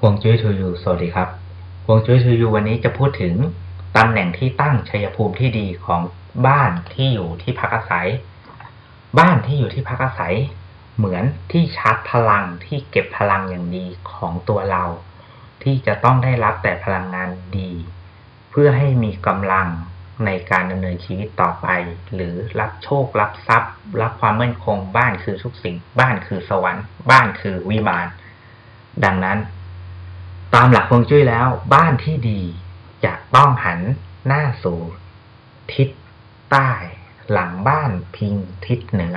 ฮวงจุ้ยทูยูสวัสดีครับฮวงจุ้ยทูยูวันนี้จะพูดถึงตำแหน่งที่ตั้งชัยภูมิที่ดีของบ้านที่อยู่ที่พักอาศัย บ้านที่อยู่ที่พักอาศัย เหมือนที่ชาร์จพลังที่เก็บพลังอย่างดีของตัวเรา ที่จะต้องได้รับแต่พลังงานดี เพื่อให้มีกำลังในการดำเนินชีวิตต่อไป หรือรับโชครับทรัพย์ รับความมั่นคงบ้านคือทุกสิ่ง บ้านคือสวรรค์ บ้านคือวิมานดังนั้น ตามหลักฮวงจุ้ยแล้ว บ้านที่ดีจะต้องหันหน้าสู่ทิศใต้ หลังบ้านพิงทิศเหนือ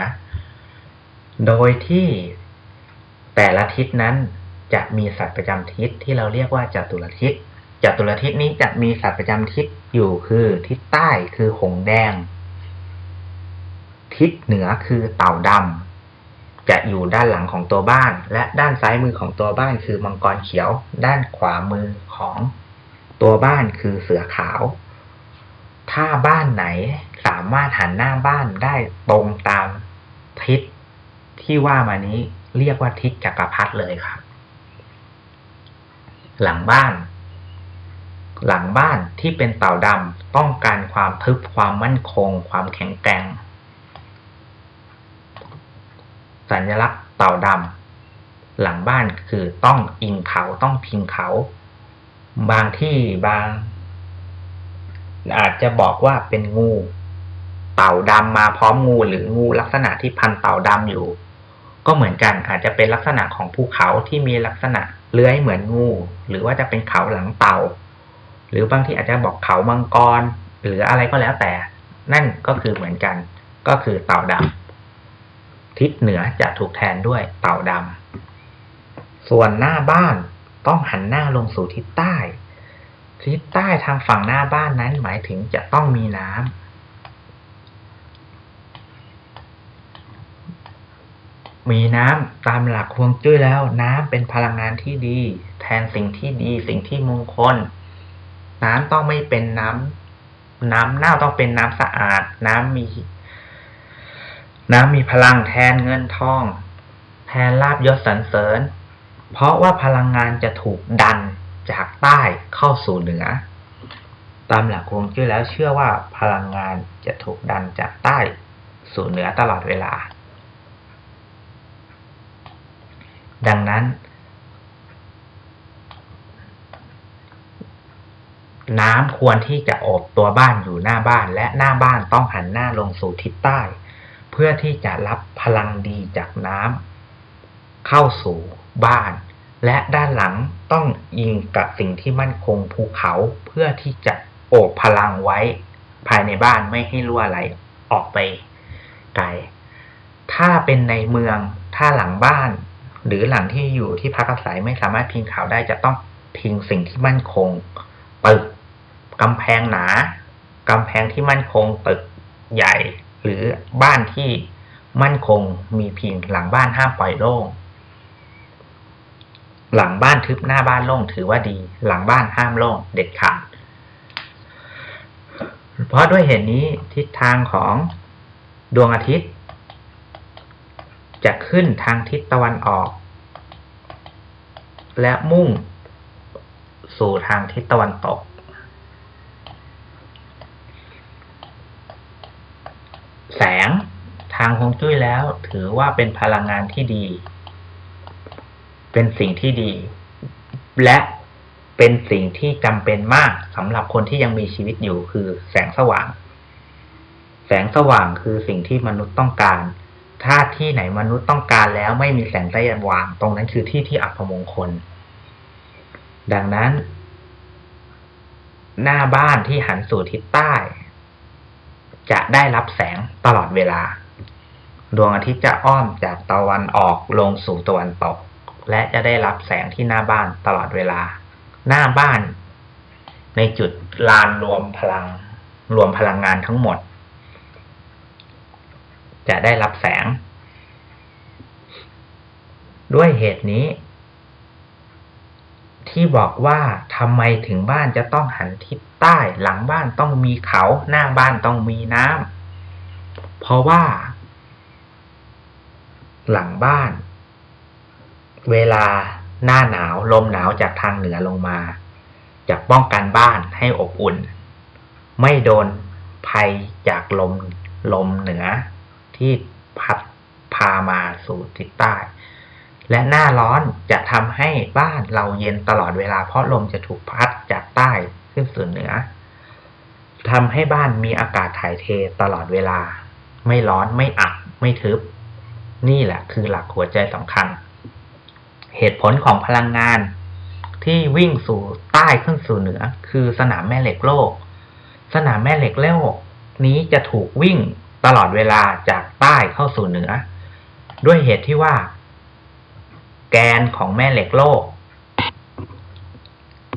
โดยที่แต่ละทิศนั้นจะมีสัตว์ประจำทิศที่เราเรียกว่าจัตุรทิศจัตุรทิศนี้จะมีสัตว์ประจำทิศอยู่คือทิศใต้คือหงแดง ทิศเหนือคือเต่าดำ จะอยู่ด้านหลังของตัวบ้าน และด้านซ้ายมือของตัวบ้านคือมังกรเขียว ด้านขวามือของตัวบ้านคือเสือขาว ถ้าบ้านไหนสามารถหันหน้าบ้านได้ตรงตามทิศที่ว่ามานี้เรียกว่าทิศจักรพรรดิเลยครับ หลังบ้าน หลังบ้านที่เป็นเต่าดำต้องการความทึบความมั่นคง ความแข็งแกร่ง สัญลักษณ์เต่าดำหลังบ้านคือต้องอิงเขาต้องพิงเขา บางที่บาง อาจจะบอกว่าเป็นงู เต่าดำมาพร้อมงูหรืองูลักษณะที่พันเต่าดำอยู่ ก็เหมือนกันอาจจะเป็นลักษณะของภูเขาที่มีลักษณะเลื้อยเหมือนงู หรือว่าจะเป็นเขาหลังเต่า หรือบางที่อาจจะบอกเขามังกร หรืออะไรก็แล้วแต่ นั่นก็คือเหมือนกัน ก็คือเต่าดำ ทิศเหนือจะถูกแทนด้วยเต่าดำ ส่วนหน้าบ้านต้องหันหน้าลงสู่ทิศใต้ ทิศใต้ทางฝั่งหน้าบ้านนั้นหมายถึงจะต้องมีน้ำ มีน้ำตามหลักฮวงจุ้ยแล้วน้ำเป็นพลังงานที่ดี แทนสิ่งที่ดีสิ่งที่มงคล น้ำต้องไม่เป็นน้ำน้ำเน่าต้องเป็นน้ำสะอาด น้ำมี น้ำมีพลังแทนเงินทอง แทนลาบยศสรรเสริญ เพราะว่าพลังงานจะถูกดันจากใต้เข้าสู่เหนือ ตามหลักฮวงจุ้ยแล้วเชื่อว่าพลังงานจะถูกดันจากใต้สู่เหนือตลอดเวลา ดังนั้น น้ำควรที่จะอบตัวบ้านอยู่หน้าบ้านและหน้าบ้านต้องหันหน้าลงสู่ทิศใต้ เพื่อที่จะรับพลังดีจากน้ำเข้าสู่บ้าน และด้านหลังต้องอิงกับสิ่งที่มั่นคงภูเขาเพื่อที่จะโอบพลังไว้ ภายในบ้านไม่ให้รั่วไหลออกไปไกลถ้าเป็นในเมืองถ้าหลังบ้าน หรือหลังที่อยู่ที่พักอาศัยไม่สามารถพิงเขาได้จะต้องพิงสิ่งที่มั่นคงตึกกำแพงหนากำแพงที่มั่นคงตึกใหญ่ หรือบ้านที่มั่นคงมีพิงหลังบ้านห้ามปล่อยโล่ง หลังบ้านทึบหน้าบ้านโล่งถือว่าดี หลังบ้านห้ามโล่งเด็ดขาด เพราะด้วยเหตุนนี้ทิศทางของดวงอาทิตย์ จะขึ้นทางทิศตะวันออก และมุ่งสู่ทางทิศตะวันตก แสงทางฮวงจุ้ยแล้ว ถือว่าเป็นพลังงานที่ดี เป็นสิ่งที่ดี และเป็นสิ่งที่จำเป็นมากสำหรับคนที่ยังมีชีวิตอยู่คือแสงสว่าง แสงสว่างคือสิ่งที่มนุษย์ต้องการ ถ้าที่ไหนมนุษย์ต้องการแล้วไม่มีแสงสว่าง ตรงนั้นคือที่ที่อัปมงคล ดังนั้น หน้าบ้านที่หันสู่ทิศใต้ จะได้รับแสงตลอดเวลา ดวงอาทิตย์จะอ้อมจากตะวันออกลงสู่ตะวันตก และจะได้รับแสงที่หน้าบ้านตลอดเวลา หน้าบ้าน ในจุดลานรวมพลัง รวมพลังงานทั้งหมด จะได้รับแสง ด้วยเหตุนี้ ที่บอกว่าทำไมถึงบ้านจะต้องหันทิศใต้ หลังบ้านต้องมีเขา หน้าบ้านต้องมีน้ำเพราะว่า หลังบ้าน เวลาหน้าหนาวลมหนาวจากทางเหนือลงมา จะป้องกันบ้านให้อบอุ่น ไม่โดนภัยจากลมลมเหนือที่พัดพามาสู่ทิศใต้ และหน้าร้อนจะทำให้บ้านเราเย็นตลอดเวลาเพราะลมจะถูกพัดจากใต้ขึ้นสู่เหนือทำให้บ้านมีอากาศถ่ายเทตลอดเวลา ไม่ร้อนไม่อับไม่ทึบ นี่แหละคือหลักหัวใจสำคัญ เหตุผลของพลังงาน ที่วิ่งสู่ใต้ขึ้นสู่เหนือ คือสนามแม่เหล็กโลก สนามแม่เหล็กโลก นี้จะถูกวิ่งตลอดเวลาจากใต้เข้าสู่เหนือ ด้วยเหตุที่ว่า แกนของแม่เหล็กโลก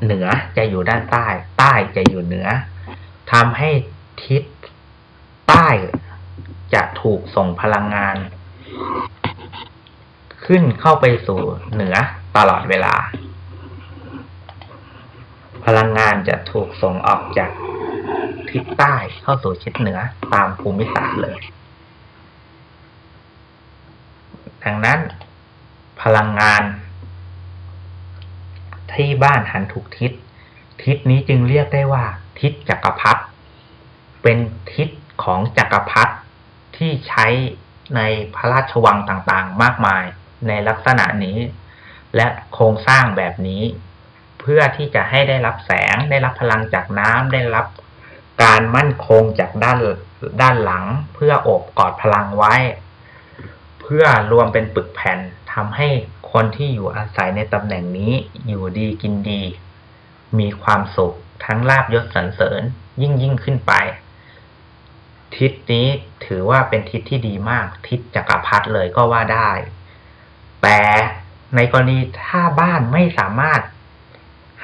เหนือจะอยู่ด้านใต้ ใต้จะอยู่เหนือทำให้ทิศใต้จะถูกส่งพลังงาน ขึ้นเข้าไปสู่เหนือตลอดเวลา พลังงานจะถูกส่งออกจากทิศใต้เข้าสู่ทิศเหนือตามภูมิศาสตร์เลย ดังนั้น พลังงาน ที่บ้านหันถูกทิศ ทิศนี้จึงเรียกได้ว่า ทิศจักรพรรดิเป็นทิศของจักรพรรดิที่ใช้ในพระราชวังต่างๆ มากมายในลักษณะนี้ และโครงสร้างแบบนี้ เพื่อที่จะให้ได้รับแสง ได้รับพลังจากน้ำได้รับการมั่นคงจากด้านด้านหลัง เพื่อโอบกอดพลังไว้ เพื่อรวมเป็นปึกแผ่น ทำให้คนที่อยู่อาศัยในตำแหน่งนี้อยู่ดีกินดี มีความสุขทั้งลาบยศสรรเสริญยิ่งยิ่งขึ้นไป ทิศนี้ถือว่าเป็นทิศที่ดีมาก ทิศจักรพรรดิเลยก็ว่าได้ แต่ในกรณีถ้าบ้านไม่สามารถ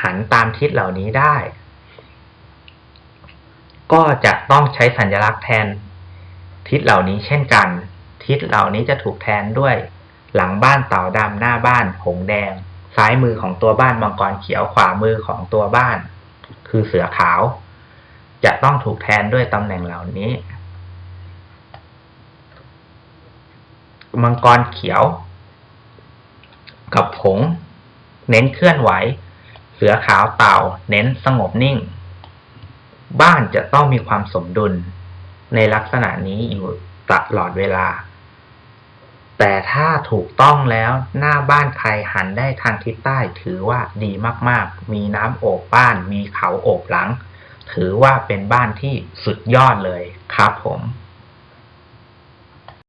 หันตามทิศเหล่านี้ได้ ก็จะต้องใช้สัญลักษณ์แทน ทิศเหล่านี้เช่นกัน ทิศเหล่านี้จะถูกแทนด้วย หลังบ้านเต่าดำหน้าบ้านหงแดง ซ้ายมือของตัวบ้านมังกรเขียวขวามือของตัวบ้าน คือเสือขาว จะต้องถูกแทนด้วยตำแหน่งเหล่านี้ มังกรเขียว กับผงเน้นเคลื่อนไหว เสือขาวเต่า เน้นสงบนิ่ง บ้านจะต้องมีความสมดุล ในลักษณะนี้อยู่ตลอดเวลา แต่ถ้าถูกต้องแล้วหน้าบ้านใครหันได้ทางทิศใต้ ถือว่าดีมากๆ มีน้ำโอบบ้าน มีเขาโอบหลัง ถือว่าเป็นบ้านที่สุดยอดเลยครับผม